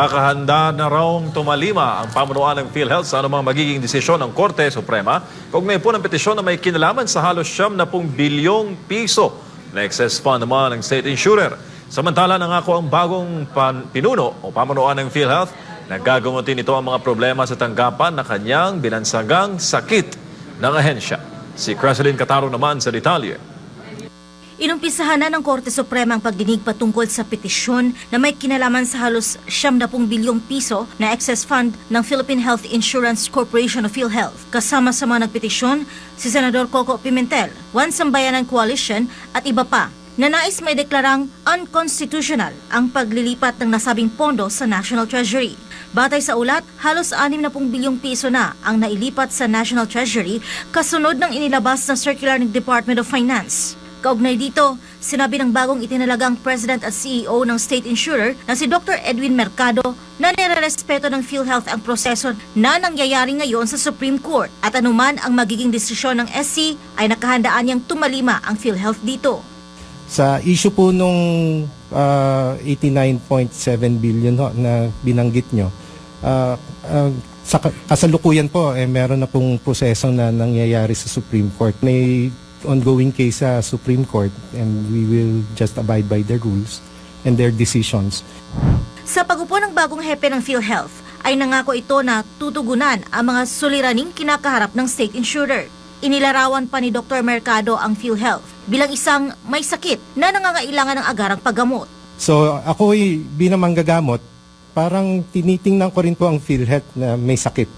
Nakahanda na raw tumalima ang pamunuan ng PhilHealth sa anumang magiging desisyon ng Korte Suprema kaugnay po ng petisyon na may kinalaman sa halos siyam na pong bilyong piso na excess fund naman ng state insurer. Samantala nangako ang bagong pan- pinuno o pamunuan ng PhilHealth na gagamutin ito ang mga problema sa tanggapan na kanyang binansagang sakit ng ahensya. Si Creselyn Cataro naman sa detalye. Inumpisahan na ng Korte Suprema ang pagdinig patungkol sa petisyon na may kinalaman sa halos 70 bilyong piso na excess fund ng Philippine Health Insurance Corporation of PhilHealth. Kasama sa mga nagpetisyon, si Senador Coco Pimentel, One Sambayanan Coalition at iba pa na nais may deklarang unconstitutional ang paglilipat ng nasabing pondo sa National Treasury. Batay sa ulat, halos 60 bilyong piso na ang nailipat sa National Treasury kasunod ng inilabas na circular ng Department of Finance. Kaugnay dito, sinabi ng bagong itinalagang President at CEO ng State Insurer na si Dr. Edwin Mercado na nirerespeto ng PhilHealth ang proseso na nangyayari ngayon sa Supreme Court at anuman ang magiging desisyon ng SC ay nakahandaan niyang tumalima ang PhilHealth dito. Sa issue po nung ah, 89.7 billion ho, na binanggit nyo, ah, ah, sa ka- kasalukuyan po, eh, meron na pong proseso na nangyayari sa Supreme Court. May ongoing case sa Supreme Court and we will just abide by their rules and their decisions. Sa pagupo ng bagong hepe ng PhilHealth, ay nangako ito na tutugunan ang mga suliraning kinakaharap ng state insurer. Inilarawan pa ni Dr. Mercado ang PhilHealth bilang isang may sakit na nangangailangan ng agarang paggamot. So ako ay bilang manggagamot, parang tinitingnan ko rin po ang PhilHealth na may sakit.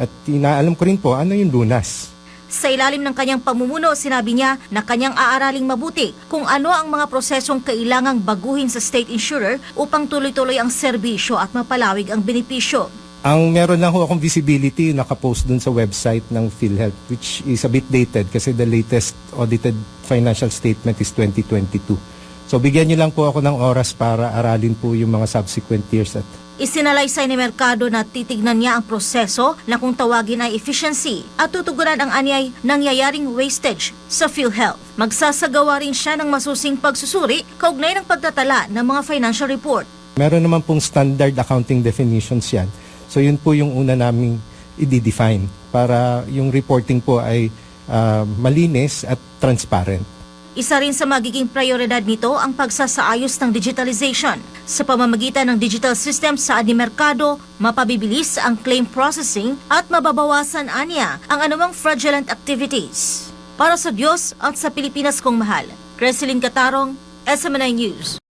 At inaalam ko rin po ano yung lunas. Sa ilalim ng kanyang pamumuno, sinabi niya na kanyang aaraling mabuti kung ano ang mga prosesong kailangang baguhin sa state insurer upang tuloy-tuloy ang serbisyo at mapalawig ang benepisyo. Ang meron lang ho akong visibility, nakapost dun sa website ng PhilHealth, which is a bit dated kasi the latest audited financial statement is 2022. So bigyan niyo lang po ako ng oras para aralin po yung mga subsequent years at Isinalaysay ni Mercado na titignan niya ang proseso na kung tawagin ay efficiency at tutugunan ang anyay nangyayaring wastage sa PhilHealth. Magsasagawa rin siya ng masusing pagsusuri kaugnay ng pagtatala ng mga financial report. meron naman pong standard accounting definitions yan. So yun po yung una naming i-define para yung reporting po ay ah, malinis at transparent. Isa rin sa magiging prioridad nito ang pagsasaayos ng digitalization. Sa pamamagitan ng digital system sa Adimercado, mapabibilis ang claim processing at mababawasan anya ang anumang fraudulent activities. Para sa Diyos at sa Pilipinas kong mahal, Creseline Catarong, SMNI News.